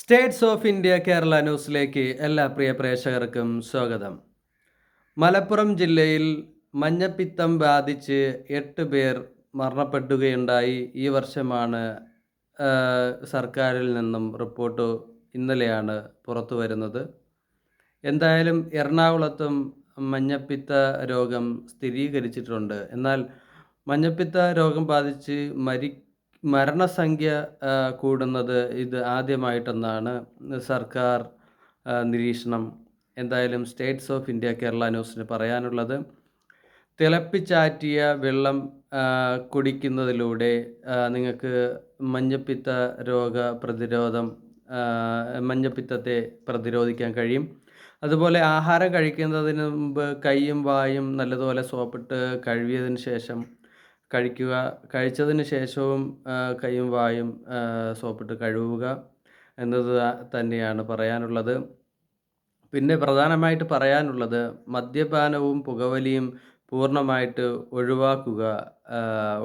States of India Kerala ന്യൂസിലേക്ക് എല്ലാ പ്രിയ പ്രേക്ഷകർക്കും സ്വാഗതം. മലപ്പുറം ജില്ലയിൽ മഞ്ഞപ്പിത്തം ബാധിച്ച് എട്ട് പേർ മരണപ്പെടുകയുണ്ടായി. ഈ വർഷമാണ് സർക്കാരിൽ നിന്നും റിപ്പോർട്ട് ഇന്നലെയാണ് പുറത്തു വരുന്നത് എന്തായാലും എറണാകുളത്തും മഞ്ഞപ്പിത്ത രോഗം സ്ഥിരീകരിച്ചിട്ടുണ്ട്. എന്നാൽ മഞ്ഞപ്പിത്ത രോഗം ബാധിച്ച് മരി മരണസംഖ്യ കൂടുന്നത് ഇത് ആദ്യമായിട്ടെന്നാണ്. സർക്കാർ നിരീക്ഷണം എന്തായാലും സ്റ്റേറ്റ്സ് ഓഫ് ഇന്ത്യ കേരള ന്യൂസിന് പറയാനുള്ളത്. തിളപ്പിച്ചാറ്റിയ വെള്ളം കുടിക്കുന്നതിലൂടെ നിങ്ങൾക്ക് മഞ്ഞപ്പിത്ത രോഗ പ്രതിരോധം മഞ്ഞപ്പിത്തത്തെ പ്രതിരോധിക്കാൻ കഴിയും. അതുപോലെ ആഹാരം കഴിക്കുന്നതിന് മുമ്പ് കൈയും വായും നല്ലതുപോലെ സോപ്പിട്ട് കഴുകിയതിന് ശേഷം കഴിക്കുക. കഴിച്ചതിന് ശേഷവും കൈയും വായും സോപ്പിട്ട് കഴുകുക എന്നത് തന്നെയാണ് പറയാനുള്ളത്. പിന്നെ പ്രധാനമായിട്ട് പറയാനുള്ളത് മദ്യപാനവും പുകവലിയും പൂർണമായിട്ട് ഒഴിവാക്കുക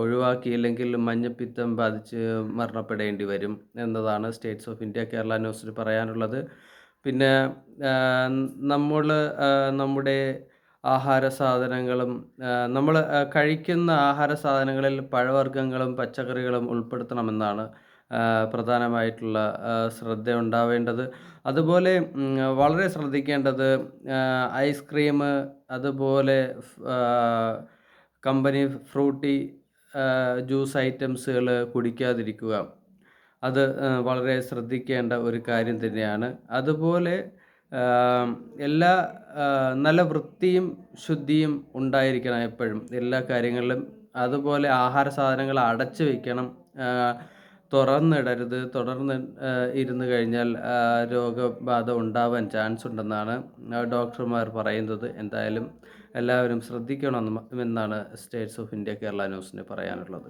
ഒഴിവാക്കിയില്ലെങ്കിൽ മഞ്ഞപ്പിത്തം ബാധിച്ച് മരണപ്പെടേണ്ടി വരും എന്നതാണ് സ്റ്റേറ്റ്സ് ഓഫ് ഇന്ത്യ കേരള ന്യൂസിൽ പറയാനുള്ളത്. പിന്നെ നമ്മൾ നമ്മുടെ ആഹാര സാധനങ്ങളും നമ്മൾ കഴിക്കുന്ന ആഹാര സാധനങ്ങളിൽ പഴവർഗങ്ങളും പച്ചക്കറികളും ഉൾപ്പെടുത്തണമെന്നാണ് പ്രധാനമായിട്ടുള്ള ശ്രദ്ധ ഉണ്ടാവേണ്ടത് അതുപോലെ വളരെ ശ്രദ്ധിക്കേണ്ടത് ഐസ്ക്രീം അതുപോലെ കമ്പനി ഫ്രൂട്ടി ജ്യൂസ് ഐറ്റംസുകൾ കുടിക്കാതിരിക്കുക. അത് വളരെ ശ്രദ്ധിക്കേണ്ട ഒരു കാര്യം തന്നെയാണ്. അതുപോലെ എല്ലാ നല്ല വൃത്തിയും ശുദ്ധിയും ഉണ്ടായിരിക്കണം എപ്പോഴും. എല്ലാ കാര്യങ്ങളിലും അതുപോലെ ആഹാര സാധനങ്ങൾ അടച്ചു വയ്ക്കണം തുറന്നിടരുത്. തുടർന്ന് ഇരുന്ന് കഴിഞ്ഞാൽ രോഗബാധ ഉണ്ടാവാൻ ചാൻസ് ഉണ്ടെന്നാണ് ഡോക്ടർമാർ പറയുന്നത്. എന്തായാലും എല്ലാവരും ശ്രദ്ധിക്കണമെന്ന് എന്നാണ് സ്റ്റേറ്റ്സ് ഓഫ് ഇന്ത്യ കേരള ന്യൂസിന് പറയാനുള്ളത്.